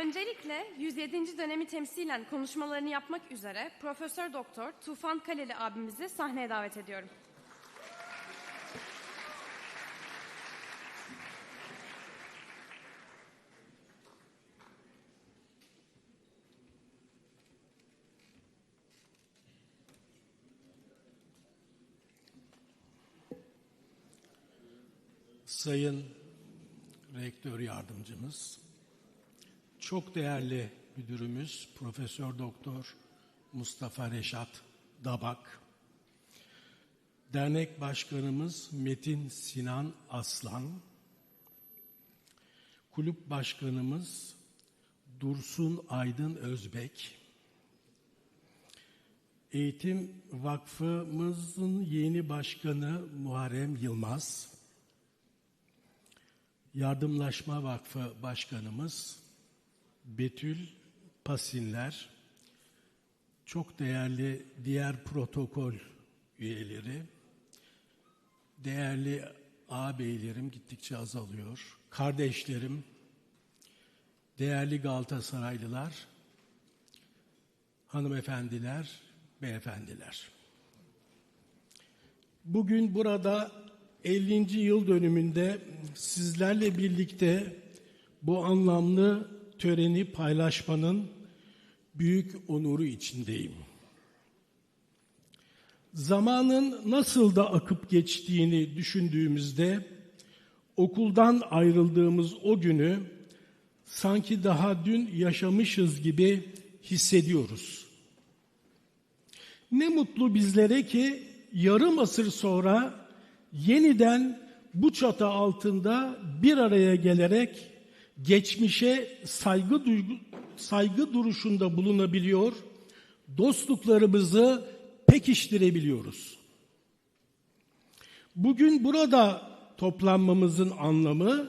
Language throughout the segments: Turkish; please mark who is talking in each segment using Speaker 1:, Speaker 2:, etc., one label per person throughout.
Speaker 1: Öncelikle 107. dönemi temsilen konuşmalarını yapmak üzere Profesör Doktor Tufan Kaleli abimizi sahneye davet ediyorum.
Speaker 2: Sayın Rektör Yardımcımız, çok değerli müdürümüz Profesör Doktor Mustafa Reşat Dabak, Dernek Başkanımız Metin Sinan Aslan, Kulüp Başkanımız Dursun Aydın Özbek, Eğitim Vakfımızın yeni başkanı Muharrem Yılmaz, Yardımlaşma Vakfı Başkanımız Betül Pasinler, çok değerli diğer protokol üyeleri, değerli ağabeylerim gittikçe azalıyor, kardeşlerim, değerli Galatasaraylılar, hanımefendiler, beyefendiler. Bugün burada 50. yıl dönümünde sizlerle birlikte bu anlamlı töreni paylaşmanın büyük onuru içindeyim. Zamanın nasıl da akıp geçtiğini düşündüğümüzde okuldan ayrıldığımız o günü sanki daha dün yaşamışız gibi hissediyoruz. Ne mutlu bizlere ki yarım asır sonra yeniden bu çatı altında bir araya gelerek geçmişe saygı duygu, saygı duruşunda bulunabiliyor, dostluklarımızı pekiştirebiliyoruz. Bugün burada toplanmamızın anlamı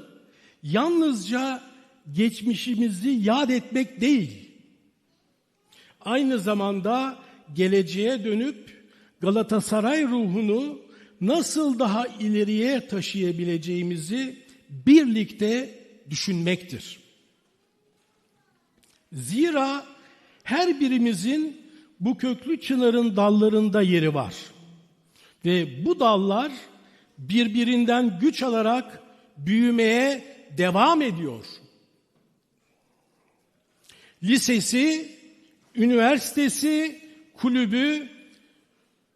Speaker 2: yalnızca geçmişimizi yad etmek değil. Aynı zamanda geleceğe dönüp Galatasaray ruhunu nasıl daha ileriye taşıyabileceğimizi birlikte düşünmektir. Zira her birimizin bu köklü çınarın dallarında yeri var. Ve bu dallar birbirinden güç alarak büyümeye devam ediyor. Lisesi, üniversitesi, kulübü,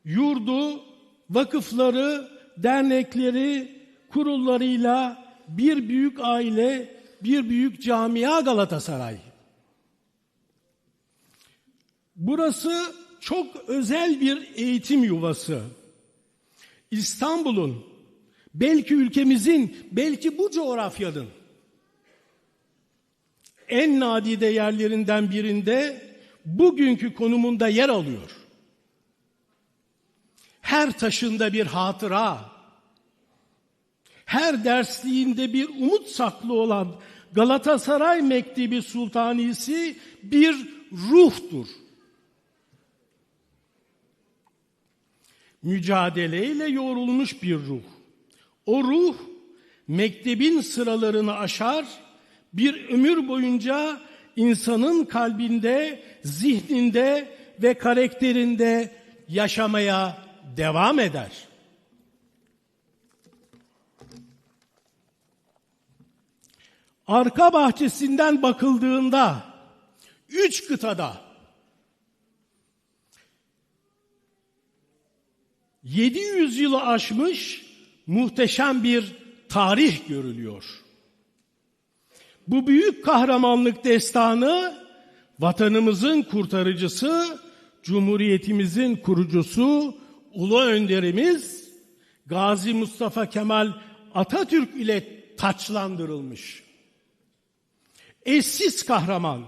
Speaker 2: yurdu, vakıfları, dernekleri, kurullarıyla bir büyük aile, bir büyük camia Galatasaray. Burası çok özel bir eğitim yuvası. İstanbul'un, belki ülkemizin, belki bu coğrafyanın en nadide yerlerinden birinde bugünkü konumunda yer alıyor. Her taşında bir hatıra, her dersliğinde bir umut saklı olan Galatasaray Mektebi Sultanisi bir ruhtur. Mücadeleyle yoğrulmuş bir ruh. O ruh mektebin sıralarını aşar, bir ömür boyunca insanın kalbinde, zihninde ve karakterinde yaşamaya devam eder. Arka bahçesinden bakıldığında üç kıtada 700 yılı aşmış muhteşem bir tarih görülüyor. Bu büyük kahramanlık destanı vatanımızın kurtarıcısı, cumhuriyetimizin kurucusu, ulu önderimiz Gazi Mustafa Kemal Atatürk ile taçlandırılmış. Eşsiz kahraman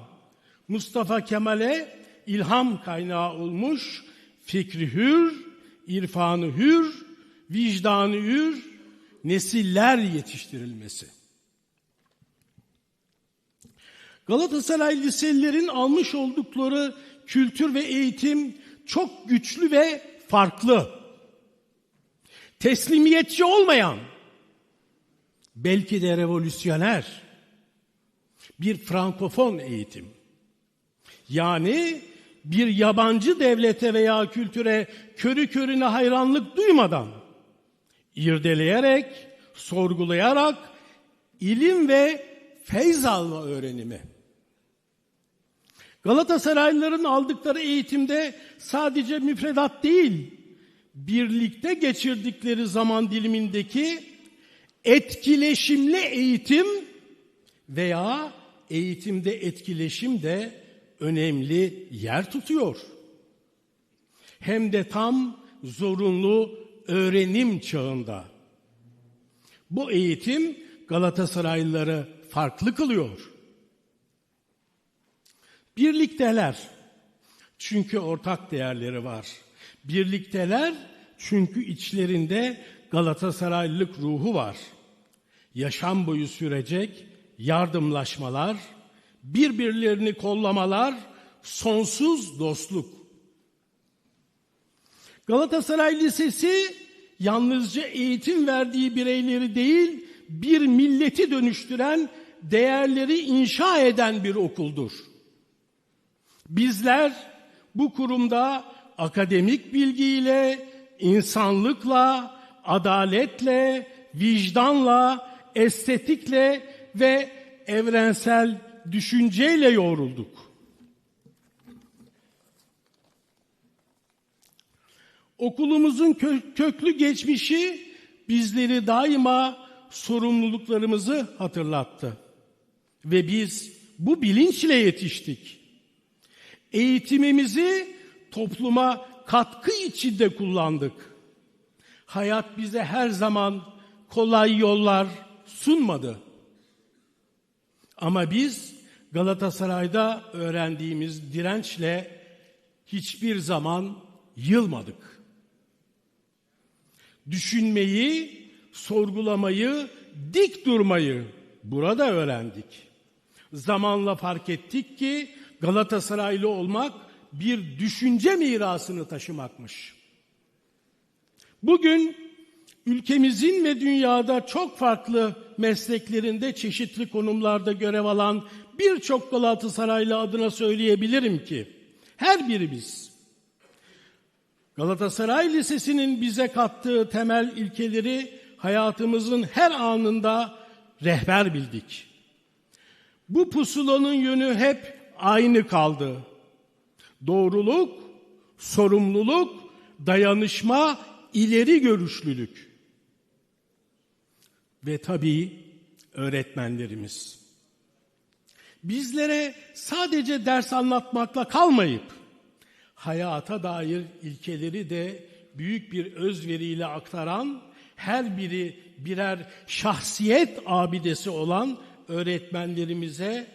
Speaker 2: Mustafa Kemal'e ilham kaynağı olmuş, fikri hür, irfanı hür, vicdanı hür, nesiller yetiştirilmesi. Galatasaray liselilerin almış oldukları kültür ve eğitim çok güçlü ve farklı. Teslimiyetçi olmayan, belki de revolüsyoner, Bir frankofon eğitim. Yani bir yabancı devlete veya kültüre körü körüne hayranlık duymadan, irdeleyerek, sorgulayarak ilim ve feyz alma öğrenimi. Galatasaraylıların aldıkları eğitimde sadece müfredat değil, birlikte geçirdikleri zaman dilimindeki etkileşimli eğitim veya eğitimde etkileşim de önemli yer tutuyor. Hem de tam zorunlu öğrenim çağında. Bu eğitim Galatasaraylıları farklı kılıyor. Birlikteler. Çünkü ortak değerleri var. Birlikteler çünkü içlerinde Galatasaraylılık ruhu var. Yaşam boyu sürecek yardımlaşmalar, birbirlerini kollamalar, sonsuz dostluk. Galatasaray Lisesi yalnızca eğitim verdiği bireyleri değil, bir milleti dönüştüren, değerleri inşa eden bir okuldur. Bizler bu kurumda akademik bilgiyle, insanlıkla, adaletle, vicdanla, estetikle ve evrensel düşünceyle yoğrulduk. Okulumuzun kö- köklü geçmişi bizleri daima sorumluluklarımızı hatırlattı. Ve biz bu bilinçle yetiştik. Eğitimimizi topluma katkı içinde kullandık. Hayat bize her zaman kolay yollar sunmadı. Ama biz Galatasaray'da öğrendiğimiz dirençle hiçbir zaman yılmadık. Düşünmeyi, sorgulamayı, dik durmayı burada öğrendik. Zamanla fark ettik ki Galatasaraylı olmak bir düşünce mirasını taşımakmış. Bugün ülkemizin ve dünyada çok farklı mesleklerinde çeşitli konumlarda görev alan birçok Galatasaraylı adına söyleyebilirim ki her birimiz Galatasaray Lisesi'nin bize kattığı temel ilkeleri hayatımızın her anında rehber bildik. Bu pusulanın yönü hep aynı kaldı. Doğruluk, sorumluluk, dayanışma, ileri görüşlülük. Ve tabii öğretmenlerimiz. Bizlere sadece ders anlatmakla kalmayıp hayata dair ilkeleri de büyük bir özveriyle aktaran, her biri birer şahsiyet abidesi olan öğretmenlerimize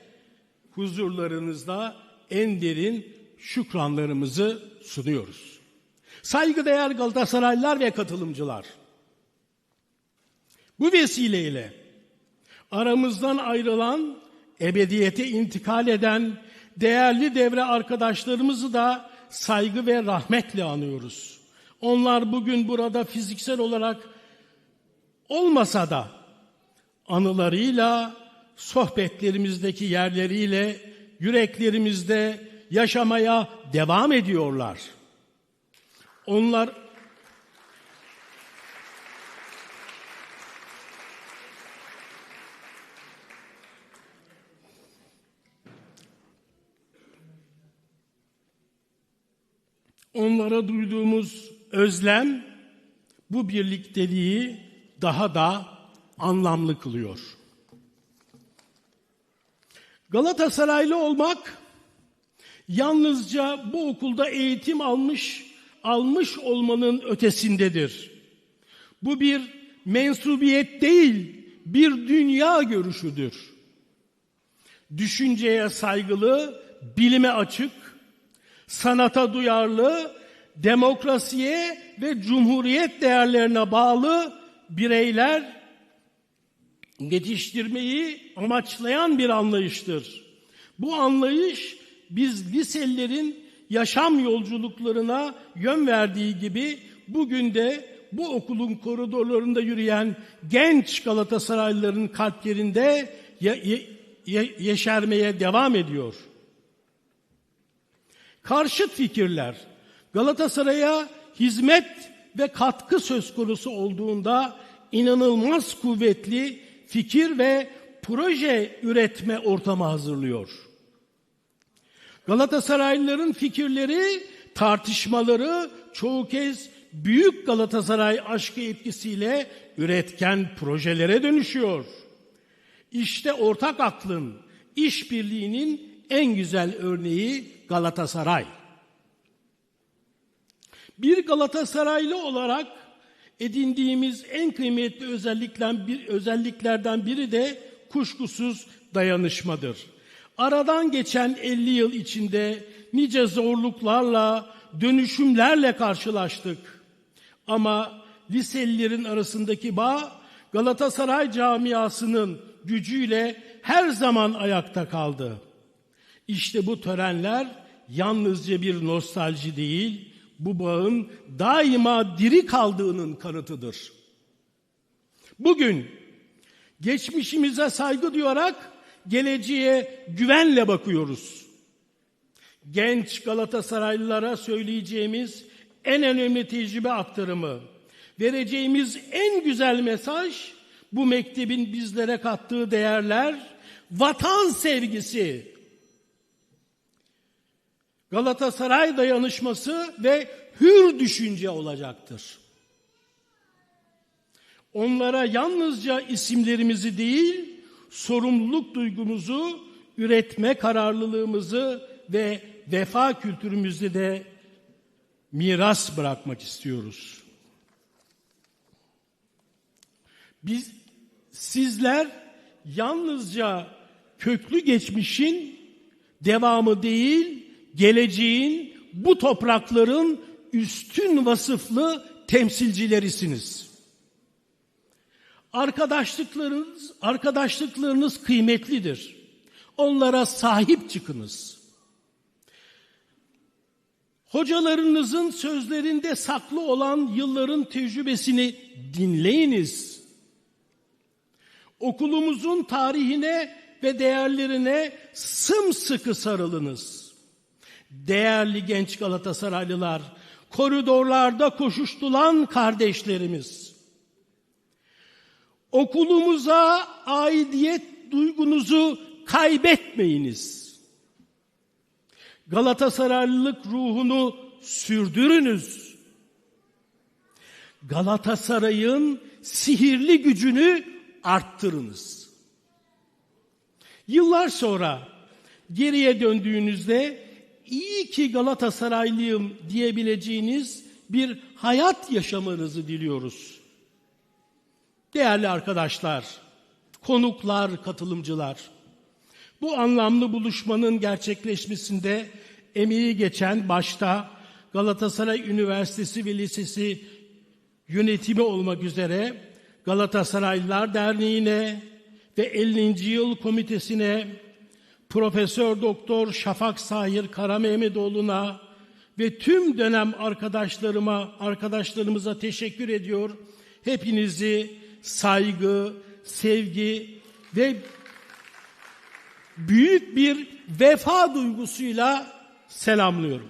Speaker 2: huzurlarınızda en derin şükranlarımızı sunuyoruz. Saygıdeğer Galatasaraylılar ve katılımcılar, bu vesileyle aramızdan ayrılan, ebediyete intikal eden değerli devre arkadaşlarımızı da saygı ve rahmetle anıyoruz. Onlar bugün burada fiziksel olarak olmasa da anılarıyla, sohbetlerimizdeki yerleriyle yüreklerimizde yaşamaya devam ediyorlar. Onlar onlara duyduğumuz özlem bu birlikteliği daha da anlamlı kılıyor. Galatasaraylı olmak yalnızca bu okulda eğitim almış almış olmanın ötesindedir. Bu bir mensubiyet değil, bir dünya görüşüdür. Düşünceye saygılı, bilime açık, sanata duyarlı, demokrasiye ve cumhuriyet değerlerine bağlı bireyler yetiştirmeyi amaçlayan bir anlayıştır. Bu anlayış biz liselilerin yaşam yolculuklarına yön verdiği gibi bugün de bu okulun koridorlarında yürüyen genç Galatasaraylıların kalplerinde ye- yeşermeye devam ediyor. Karşıt fikirler Galatasaray'a hizmet ve katkı söz konusu olduğunda inanılmaz kuvvetli fikir ve proje üretme ortamı hazırlıyor. Galatasaraylıların fikirleri, tartışmaları çoğu kez büyük Galatasaray aşkı etkisiyle üretken projelere dönüşüyor. İşte ortak aklın, işbirliğinin en güzel örneği Galatasaray. Bir Galatasaraylı olarak edindiğimiz en kıymetli özelliklerden, bir, özelliklerden biri de kuşkusuz dayanışmadır. Aradan geçen 50 yıl içinde nice zorluklarla, dönüşümlerle karşılaştık. Ama liselilerin arasındaki bağ Galatasaray camiasının gücüyle her zaman ayakta kaldı. İşte bu törenler yalnızca bir nostalji değil, bu bağın daima diri kaldığının kanıtıdır. Bugün geçmişimize saygı duyarak geleceğe güvenle bakıyoruz. Genç Galatasaraylılara söyleyeceğimiz en önemli tecrübe aktarımı, vereceğimiz en güzel mesaj bu mektebin bizlere kattığı değerler, vatan sevgisi, Galatasaray dayanışması ve hür düşünce olacaktır. Onlara yalnızca isimlerimizi değil, sorumluluk duygumuzu, üretme kararlılığımızı ve vefa kültürümüzü de miras bırakmak istiyoruz. Biz sizler yalnızca köklü geçmişin devamı değil, geleceğin bu toprakların üstün vasıflı temsilcilerisiniz. Arkadaşlıklarınız, arkadaşlıklarınız kıymetlidir. Onlara sahip çıkınız. Hocalarınızın sözlerinde saklı olan yılların tecrübesini dinleyiniz. Okulumuzun tarihine ve değerlerine sımsıkı sarılınız. Değerli genç Galatasaraylılar, koridorlarda koşuştulan kardeşlerimiz. Okulumuza aidiyet duygunuzu kaybetmeyiniz. Galatasaraylılık ruhunu sürdürünüz. Galatasaray'ın sihirli gücünü arttırınız. Yıllar sonra geriye döndüğünüzde iyi ki Galatasaraylıyım diyebileceğiniz bir hayat yaşamanızı diliyoruz. Değerli arkadaşlar, konuklar, katılımcılar, bu anlamlı buluşmanın gerçekleşmesinde emeği geçen başta Galatasaray Üniversitesi ve Lisesi yönetimi olmak üzere Galatasaraylılar Derneği'ne ve 50. yıl komitesine Profesör Doktor Şafak Sahir Karamehmetoğlu'na ve tüm dönem arkadaşlarıma, arkadaşlarımıza teşekkür ediyor. Hepinizi saygı, sevgi ve büyük bir vefa duygusuyla selamlıyorum.